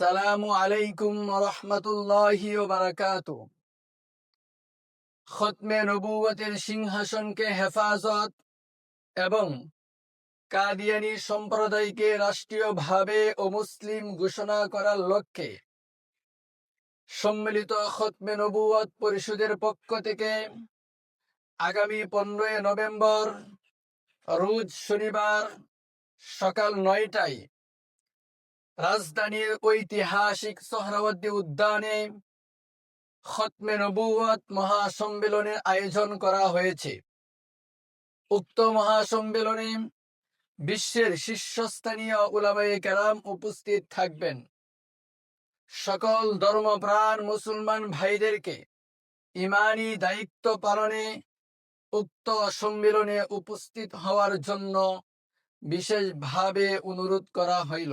আসসালামু আলাইকুম রহমতুল্লাহি বারাকাতু খতমে নবুয়তের সিংহাসনকে হেফাজত এবং কাদিয়ানি সম্প্রদায়কে রাষ্ট্রীয়ভাবে ও মুসলিম ঘোষণা করার লক্ষ্যে সম্মিলিত খতমে নবুয়ত পরিষদের পক্ষ থেকে আগামী পনেরোই নভেম্বর, রোজ শনিবার সকাল নয়টায় রাজধানীর ঐতিহাসিক সোহরাওয়ার্দী উদ্যানে খতমে নবুয়ত মহাসম্মেলনের আয়োজন করা হয়েছে। উক্ত মহাসম্মেলনে বিশ্বের শীর্ষস্থানীয় উলামায়ে কেরাম উপস্থিত থাকবেন। সকল ধর্মপ্রাণ মুসলমান ভাইদেরকে ইমানি দায়িত্ব পালনে উক্ত সম্মেলনে উপস্থিত হওয়ার জন্য বিশেষভাবে অনুরোধ করা হইল।